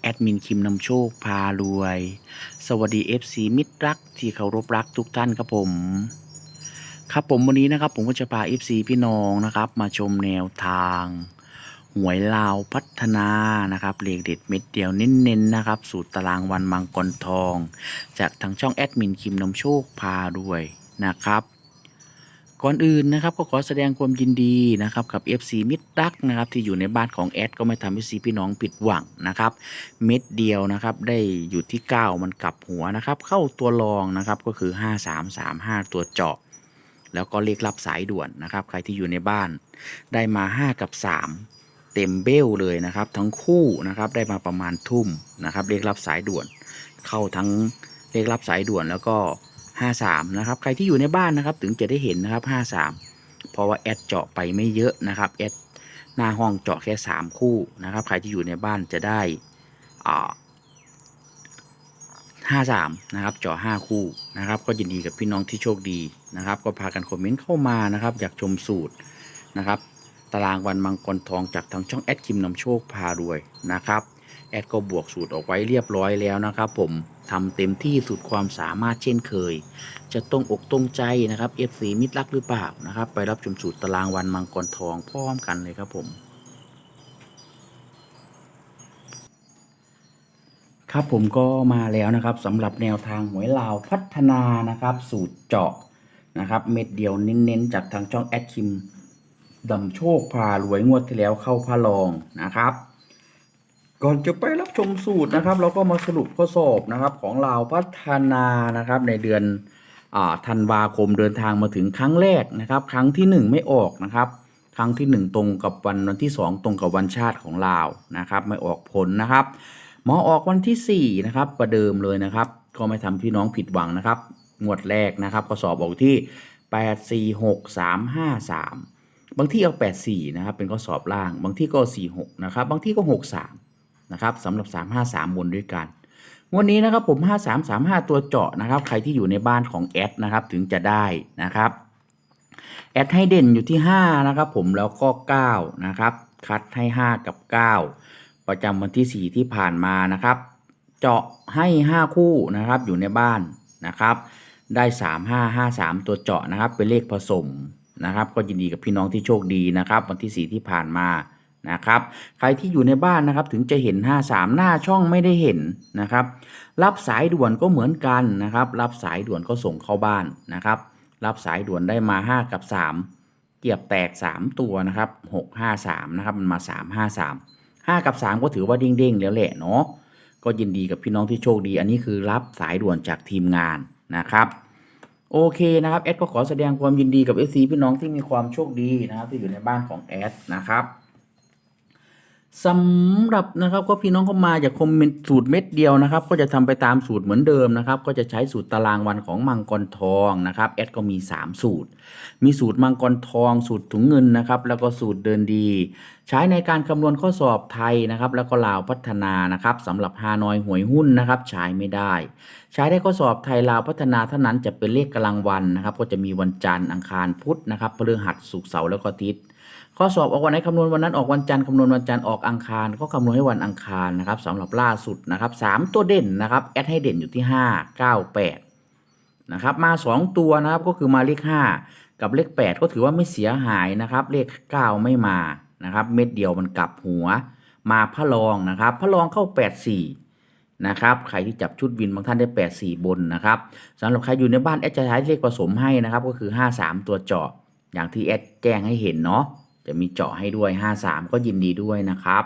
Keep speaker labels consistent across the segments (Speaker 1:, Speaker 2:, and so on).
Speaker 1: แอดมินคิมนำโชคพารวย สวัสดี FC มิตรรักที่เคารพรักทุกท่านครับผม ครับผมวันนี้นะครับผมก็จะพา FC พี่น้องนะครับ มาชมแนวทาง หวยลาวพัฒนานะครับเลขเด็ดเม็ดเดียวเน้นๆนะครับ สูตรตารางวันมังกรทอง จากทางช่องแอดมินคิมนำโชคพารวยนะครับ ก่อนอื่นนะครับก็ขอแสดงความยินดีนะครับกับ FC มิตรรักนะครับที่อยู่ในบ้านของแอดก็ไม่ทำให้ซีพี่น้องผิดหวังนะครับเม็ดเดียวนะครับได้อยู่ที่ 9 มันกลับหัวนะครับเข้าตัวรองนะครับก็คือ 5335 ตัวเจาะ แล้วก็เลขรับสายด่วนนะครับใครที่อยู่ในบ้านได้มา 5 กับ 3 เต็มเบลเลยนะครับทั้งคู่นะครับได้มาประมาณทุ่มนะครับเลขรับสายด่วน เข้าทั้งเลขรับสายด่วนแล้วก็ 53 นะครับ ใครที่อยู่ในบ้านนะครับ ถึงจะได้เห็นนะครับ 53 เพราะว่าแอดเจาะไปไม่เยอะนะครับแอดหน้าห้องเจาะแค่ 3 คู่นะครับ ใครที่อยู่ในบ้านจะได้อ่า53 นะครับเจาะ5คู่นะครับ ก็ยินดีกับพี่น้องที่โชคดีนะครับ ก็พากันคอมเมนต์เข้ามานะครับ อยากชมสูตรนะครับ ตารางวันมังกรทองจากทางช่องแอดคิมนำโชคพารวยนะครับ แอดก็บวกสูตรออกไว้เรียบร้อยแล้วนะครับผม ทำเต็มที่สุดความสามารถเช่นเคย จะตรงอกตรงใจนะครับ FC มิตรรักหรือเปล่านะครับ ไปรับชมสูตรตารางวันมังกรทองพร้อมกันเลยครับผมครับผมก็มาแล้วนะครับสำหรับแนวทางหวยลาวพัฒนานะครับ สูตรเจาะนะครับเม็ดเดียวเน้นๆ จากทางช่องแอดคิมดำโชคพารวยงวดที่แล้วเข้าพาลองนะครับ ก่อนจะไปรับชมสูตรนะครับ เราก็มาสรุปข้อสอบนะครับของลาวพัฒนานะครับในเดือนอธันวาคมเดินทางมาถึงครั้งแรกนะครับ ครั้งที่หนึ่งไม่ออกนะครับ ครั้งที่หนึ่งตรงกับวันวันที่สองตรงกับวันชาติของลาวนะครับ ไม่ออกผลนะครับหมอออกวันที่4นะครับประเดิมเลยนะครับ ก็ไม่ทำพี่น้องผิดหวังนะครับงวดแรกนะครับก็สอบออกที่ 8 4 6 3 5 3 บางที่เอา 84นะครับเป็นข้อสอบล่าง บางที่ก็ 46นะครับบางที่ก็ 63 นะครับสำหรับ 353 บนด้วยกันวันนี้นะครับผม 5335 ตัวเจาะนะครับ ใครที่อยู่ในบ้านของแอดนะครับถึงจะได้นะครับแอดให้เด่นอยู่ที่ 5 นะครับผมแล้วก็ 9 นะครับ คัดให้ 5 กับ 9 ประจำวันที่ 4 ที่ผ่านมานะครับ เจาะให้ 5 คู่นะครับอยู่ในบ้านนะครับ ได้ 3 5 5 3 ตัวเจาะนะครับเป็นเลขผสมนะครับ ก็ยินดีกับพี่น้องที่โชคดีนะครับ วันที่ 4 ที่ผ่านมา นะครับใครที่อยู่ในบ้านนะครับถึงจะเห็น 53 หน้าช่องไม่ได้เห็นนะครับ รับสายด่วนก็เหมือนกันนะครับ รับสายด่วนก็ส่งเข้าบ้านนะครับ รับสายด่วนได้มา 5 กับ 3 เกียบแตก 3 ตัวนะครับ6 5 3นะครับมันมา 3 5 3 5 กับ 3 ก็ถือว่าเด้งๆแล้วแหละเนาะก็ยินดีกับพี่น้องที่โชคดี อันนี้คือรับสายด่วนจากทีมงานนะครับโอเคนะครับแอดก็ขอแสดงความยินดีกับ FC พี่น้องที่มีความโชคดีนะครับที่อยู่ในบ้านของแอดนะครับ สำหรับนะครับก็พี่น้องเข้ามาอยากคอมเมนต์สูตรเม็ดเดียวนะครับ ก็จะทำไปตามสูตรเหมือนเดิมนะครับ ก็จะใช้สูตรตารางวันของมังกรทองนะครับแอดก็มี 3 สูตร มีสูตรมังกรทอง สูตรถุงเงินนะครับ แล้วก็สูตรเดินดี ใช้ในการคำนวณข้อสอบไทยนะครับแล้วก็ลาวพัฒนานะครับสำหรับฮานอยหวยหุ้นนะครับใช้ไม่ได้ ใช้ได้ข้อสอบไทยลาวพัฒนาเท่านั้นจะเป็นเลขกำลังวันนะครับก็จะมีวันจันทร์อังคารพุธนะครับพฤหัสศุกร์เสาร์แล้วก็อาทิตย์ข้อสอบออกวันไหนคำนวณวันนั้นออกวันจันทร์คำนวณวันจันทร์ออกอังคาร ก็คำนวณให้วันอังคารนะครับสำหรับล่าสุดนะครับสามตัวเด่นนะครับแอดให้เด่นอยู่ที่ห้าเก้าแปดนะครับมาสองตัวนะครับก็คือมาเลขห้ากับเลขแปดก็ถือว่าไม่เสียหายนะครับ เลขเก้าไม่มา นะครับ เม็ดเดียวมันกลับหัว มาพระรองนะครับพระรองเข้าแปดสี่นะครับ ใครที่จับชุดวินบางท่านได้ 8 4 บนนะครับสำหรับใครอยู่ในบ้านแอดจะใช้เลขผสมให้นะครับ ก็คือ 5 3 ตัวเจาะอย่างที่แอดแจ้งให้เห็นเนาะจะมีเจาะให้ด้วย 5 3 ก็ยินดีด้วยนะครับ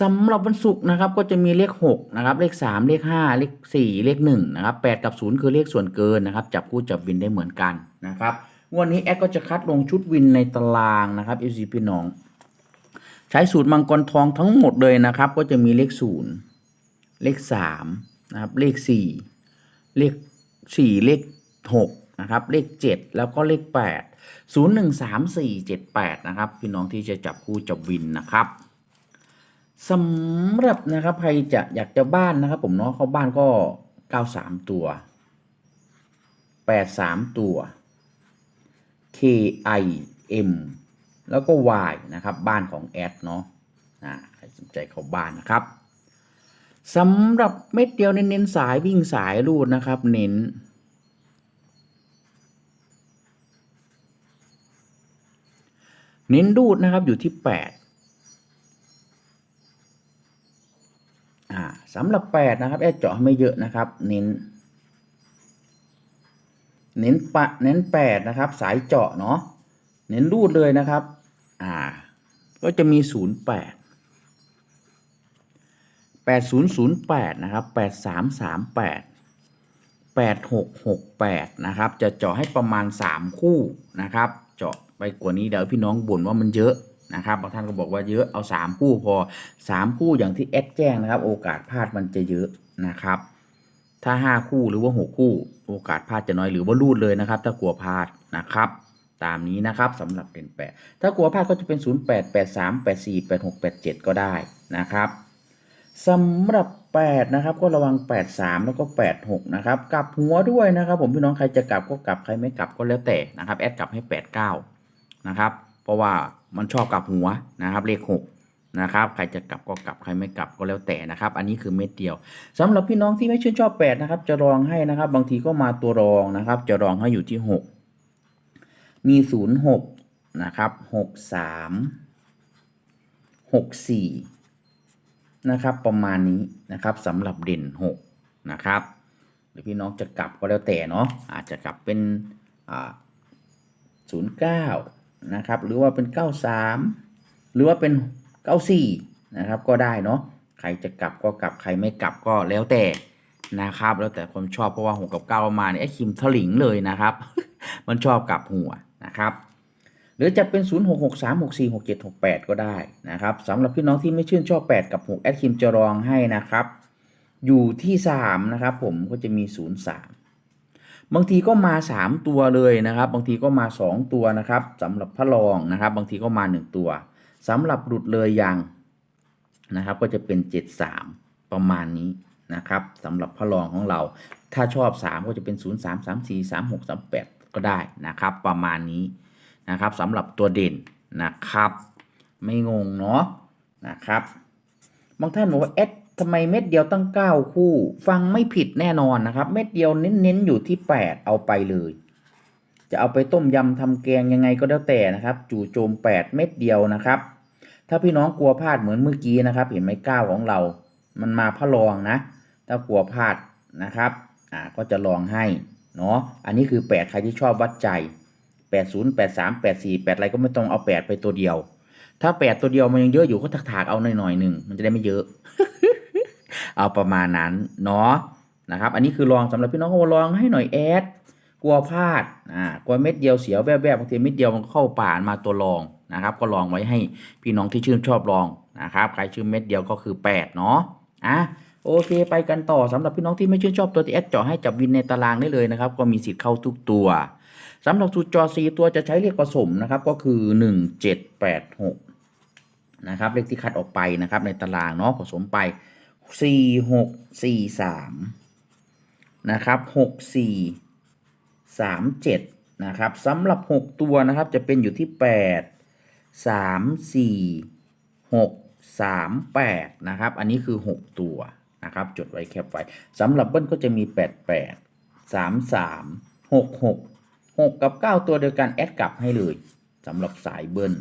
Speaker 1: สำหรับวันศุกร์นะครับก็จะมีเลข6นะครับเลข 3 เลข 5 เลข 4 เลข1นะครับ8กับ 0 คือเลขส่วนเกินนะครับ จับคู่จับวินได้เหมือนกันนะครับ วันนี้แอดก็จะคัดลงชุดวินในตารางนะครับเอซีพี่น้อง ใช้สูตรมังกรทองทั้งหมดเลยนะครับ ก็จะมีเลขศูนย์เลขสามนะครับเลขสี่เลขสี่เลขหกนะครับเลขเจ็ดแล้วก็เลขแปดศูนย์หนึ่งสามสี่เจ็ดแปดนะครับ พี่น้องที่จะจับคู่จับวินนะครับสำหรับนะครับใครจะอยากจะบ้านนะครับ ผมเนาะเข้าบ้านก็เก้าสามตัวแปดสามตัว K I M แล้วก็ Y นะครับ บ้านของแอดเนาะใครสนใจเข้าบ้านนะครับสำหรับเม็ดเดียวเน้นสายวิ่งสายรูดนะครับ เน้นเน้นรูดนะครับอยู่ที่แปดอ่าสำหรับแปดนะครับแอดเจาะไม่เยอะนะครับ เน้น เน้นปะเน้นแปดนะครับ สายเจาะเนาะเน้นรูดเลยนะครับ อ่า ก็จะมีศูนย์แปดแปดศูนย์ศูนย์แปดนะครับแปดสามสามแปดแปดหกหกแปดนะครับ จะเจาะให้ประมาณสามคู่นะครับ เจาะไปกว่านี้เดี๋ยวพี่น้องบ่นว่ามันเยอะนะครับบางท่านก็บอกว่าเยอะเอาสามคู่พอสามคู่อย่างที่แอดแจ้งนะครับ โอกาสพลาดมันจะเยอะนะครับ ถ้าห้าคู่หรือว่าหกคู่ โอกาสพลาดจะน้อยหรือว่ารูดเลยนะครับ ถ้ากลัวพลาดนะครับ ตามนี้นะครับสำหรับเด่นแปดถ้ากลัวพลาดก็จะเป็น0 8 8 3 8 4 8 6 8 7ก็ได้นะครับสำหรับ8นะครับก็ระวัง 8 3 แล้วก็ 8 6 นะครับกลับหัวด้วยนะครับ ผมพี่น้องใครจะกลับก็กลับใครไม่กลับก็แล้วแต่นะครับแอดกลับให้ 8 9 นะครับ เพราะว่ามันชอบกลับหัวนะครับเลข 6 นะครับ ใครจะกลับก็กลับ ใครไม่กลับก็แล้วแต่นะครับ อันนี้คือเม็ดเดียวสำหรับพี่น้องที่ไม่ชื่นชอบ8นะครับ จะรองให้นะครับ บางทีก็มาตัวรองนะครับ จะรองให้อยู่ที่ 6 มี 0 6 นะครับ 6 3 6 4 นะครับ ประมาณนี้นะครับสำหรับเด่น 6 นะครับ หรือพี่น้องจะกลับก็แล้วแต่เนาะ อาจจะกลับเป็นอ่า09 นะครับ หรือว่าเป็น 93 หรือว่าเป็น 94นะครับ ก็ได้เนาะใครจะกลับก็กลับใครไม่กลับก็แล้วแต่นะครับ แล้วแต่ความชอบเพราะว่า6กับ9มาเนี่ยไอ้คิมถลิงเลยนะครับ มันชอบกลับหัวนะครับหรือจะเป็น 0 6 6 3 6 4 6 7 6 8 ก็ได้นะครับสำหรับพี่น้องที่ไม่ชื่นชอบ 8 กับ 6 แอดคิมจะรองให้นะครับ อยู่ที่ 3 นะครับผมก็จะมี 0 3 บางทีก็มา 3 ตัวเลยนะครับ บางทีก็มา 2 ตัวนะครับสำหรับพระรองนะครับ บางทีก็มา 1 ตัว สำหรับหลุดเลยยังนะครับ ก็จะเป็น 7 3 ประมาณนี้นะครับสำหรับพระรองของเรา ถ้าชอบ 3 ก็จะเป็น 0 3 3 4 3 6 3 8 ก็ได้นะครับ ประมาณนี้นะครับสำหรับตัวเด่นนะครับ ไม่งงเนาะนะครับบางท่านบอกว่าเอ๊ะทำไมเม็ดเดียวตั้ง 9 คู่ ฟังไม่ผิดแน่นอนนะครับ เม็ดเดียวเน้นๆอยู่ที่ 8 เอาไปเลย จะเอาไปต้มยำทำแกงยังไงก็แล้วแต่นะครับ จู่โจม 8 เม็ดเดียวนะครับ ถ้าพี่น้องกลัวพลาดเหมือนเมื่อกี้นะครับ เห็นไหมก้าวของเรา มันมาพะลองนะ ถ้ากลัวพลาดนะครับอ่าก็จะลองให้เนาะอันนี้คือ 8 ใครที่ชอบวัดใจ 80 83 84 8 อะไรก็ไม่ต้องเอา 8 ไปตัวเดียว ถ้า 8 ตัวเดียวมันยังเยอะอยู่ก็ถากๆเอาหน่อยๆหนึ่งมันจะได้ไม่เยอะ เอาประมาณนั้นเนาะนะครับ อันนี้คือลองสำหรับพี่น้องก็ลองให้หน่อยแอด กลัวพลาดอ่ากลัวเม็ดเดียวเสียวแวบๆบางทีเม็ดเดียวมันเข้าป่านมาตัวรองนะครับ ก็ลองไว้ให้พี่น้องที่ชื่นชอบลองนะครับใครชื่นเม็ดเดียวก็คือ 8 เนาะอะโอเคไปกันต่อสำหรับพี่น้องที่ไม่ชื่นชอบตัวที่แอดเจาะให้จับวินในตารางได้เลยนะครับ ก็มีสิทธิ์เข้าทุกตัวสำหรับสูตรจอซีตัวจะใช้เลขผสมนะครับก็คือ 1 7 8 6นะครับเลขที่คัดออกไปนะครับในตารางเนาะผสมไป 4 6 4 3นะครับ6 3 7 นะครับสำหรับ 6 ตัวนะครับจะเป็นอยู่ที่ 8 3 4 6 3 8 นะครับ อันนี้คือ 6 ตัวนะครับ จดไว้แคปไว้สำหรับเบิ้ลก็จะมี 8 8 3 3 6 6 6 กับ 9 ตัวเดียวกันแอดกลับให้เลยสำหรับสายเบิ้ล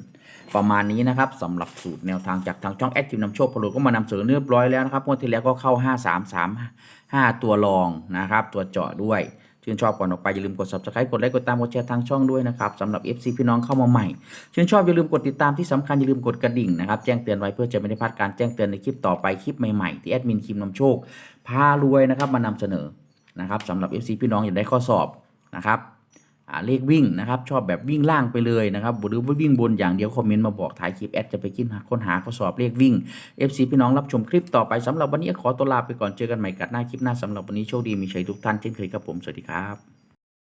Speaker 1: ประมาณนี้นะครับสำหรับสูตรแนวทางจากทางช่องแอดจิมนำโชคพลุก็มานำเสนอเรียบร้อยแล้วนะครับงวดที่แล้วก็เข้า 5 3 3 5 ตัวรองนะครับ ตัวเจาะด้วย ชื่นชอบก่อนออกไป อย่าลืมกด subscribe กดไลค์กดตามกดแชร์ทางช่องด้วยนะครับสำหรับ FC พี่น้องเข้ามาใหม่ ชื่นชอบอย่าลืมกดติดตามที่สำคัญอย่าลืมกดกระดิ่งนะครับแจ้งเตือนไว้เพื่อจะไม่ได้พลาดการแจ้งเตือนในคลิปต่อไปคลิปใหม่ๆที่แอดมินคิมนำโชคพารวยนะครับมานำเสนอนะครับสำหรับ FC พี่น้องอยากได้ข้อสอบนะครับ เลขวิ่งนะครับชอบแบบวิ่งล่างไปเลยนะครับหรือว่าวิ่งบนอย่างเดียวคอมเมนต์มาบอกถ่ายคลิปแอดจะไปคิดหาค้นหาข้อสอบเลขวิ่ง FC พี่น้องรับชมคลิปต่อไปสำหรับวันนี้ขอตัวลาไปก่อนเจอกันใหม่กัดหน้าคลิปหน้าสำหรับวันนี้โชคดีมีชัยทุกท่านเช่นเคยครับผมสวัสดีครับ